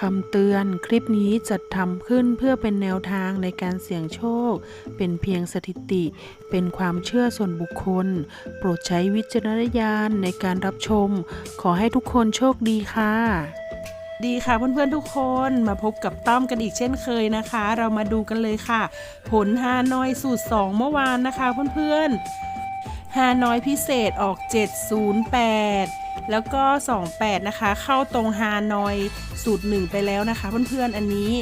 คำเตือนคลิปนี้จัดทำขึ้นเพื่อเป็นแนวทางในการเสี่ยงโชค เป็นเพียงสถิติ เป็นความเชื่อส่วนบุคคล โปรดใช้วิจารณญาณในการรับชม ขอให้ทุกคนโชคดีค่ะ ดีค่ะเพื่อนๆทุกคนมาพบกับต้อมกันอีกเช่นเคยนะคะ เรามาดูกันเลยค่ะ ผลฮานอยสูตร 2 เมื่อวานนะคะเพื่อนๆฮานอยพิเศษออก 708 แล้วก็ 28 นะคะ เข้าตรงฮานอยสูตร 1 ไปแล้วนะคะ เพื่อนๆอันนี้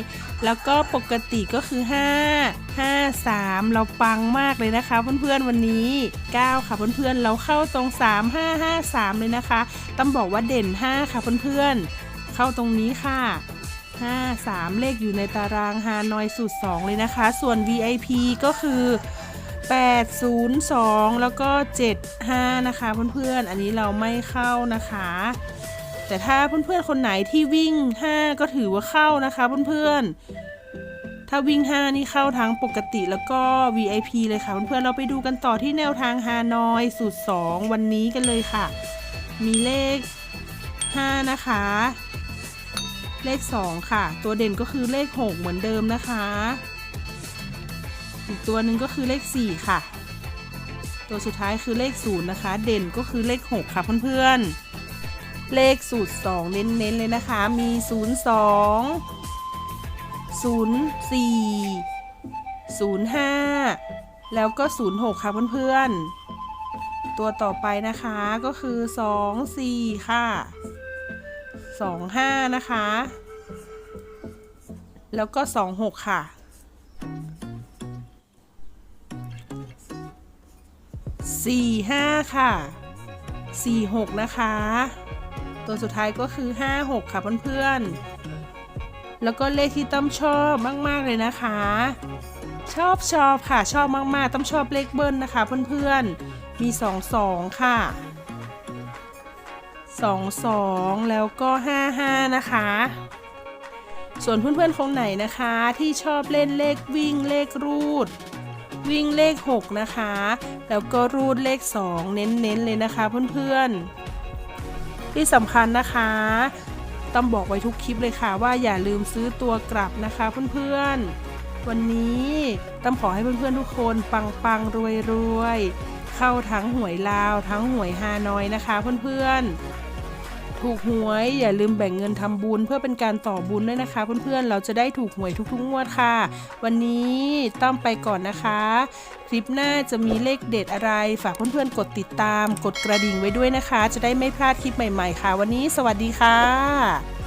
แล้วก็ปกติก็คือ 5 5 3 เราปังมากเลยนะคะ เพื่อนๆวันนี้ 9 ค่ะเพื่อนๆเราเข้าตรง 3 5 5 3 เลยนะคะต้องบอกว่าเด่น 5 ค่ะเพื่อนๆเข้าตรงนี้ค่ะ 5 3 เลขอยู่ในตารางฮานอยสูตร 2 เลยนะคะ ส่วน VIP ก็คือ 802 แล้วก็ 75 นะคะเพื่อนๆ อันนี้เราไม่เข้านะคะ แต่ถ้าเพื่อนๆ คนไหนที่วิ่ง 5 ก็ถือว่าเข้านะคะเพื่อนๆ ถ้าวิ่ง 5 นี่เข้าทั้งปกติแล้วก็ VIP เลยค่ะเพื่อนๆ เราไปดูกันต่อที่แนวทางฮานอยสูตร 2 วันนี้กันเลยค่ะ มีเลข 5 นะคะ เลข 2 ค่ะ ตัวเด่นก็คือเลข 6 เหมือนเดิมนะคะ อีกตัวหนึ่งก็คือเลข 4 ค่ะ ตัวสุดท้ายคือเลข 0 นะคะ เด่นก็คือเลข 6 ค่ะเพื่อนๆ เลขสูตร 2 เน้นๆเลยนะคะ มี 02 04 05 แล้วก็ 06 ค่ะเพื่อนๆ ตัวต่อไปนะคะก็คือ 2 4 ค่ะสองห้านะคะ แล้วก็สองหกค่ะ สี่ห้าค่ะสี่หกนะคะ ตัวสุดท้ายก็คือห้าหกค่ะเพื่อนๆ แล้วก็เลขที่ต้อมชอบมากๆเลยนะคะ ชอบชอบค่ะชอบมากๆ ต้อมชอบเลขเบิ้ลนะคะเพื่อนๆ มีสองสองค่ะ 22 แล้วก็ 55 นะคะส่วนเพื่อนๆคงไหนนะคะที่ชอบเล่นเลขวิ่งเลขรูด วิ่งเลข 6 นะคะ แล้วก็รูดเลข 2 เน้นๆเลยนะคะเพื่อนๆ ที่สำคัญนะคะต้องบอกไว้ทุกคลิปเลยค่ะว่าอย่าลืมซื้อตัวกลับนะคะเพื่อนๆ วันนี้ต้องขอให้เพื่อนๆทุกคนปังๆรวยๆเข้าทั้งหวยลาวทั้งหวยฮานอยนะคะเพื่อนๆ ถูกหวย อย่าลืมแบ่งเงินทำบุญ เพื่อเป็นการต่อบุญด้วยนะคะเพื่อนๆเราจะได้ถูกหวยทุกๆงวดค่ะ วันนี้ต้องไปก่อนนะคะ คลิปหน้าจะมีเลขเด็ดอะไร ฝากเพื่อนๆกดติดตาม กดกระดิ่งไว้ด้วยนะคะ จะได้ไม่พลาดคลิปใหม่ ๆ ค่ะ วันนี้สวัสดีค่ะ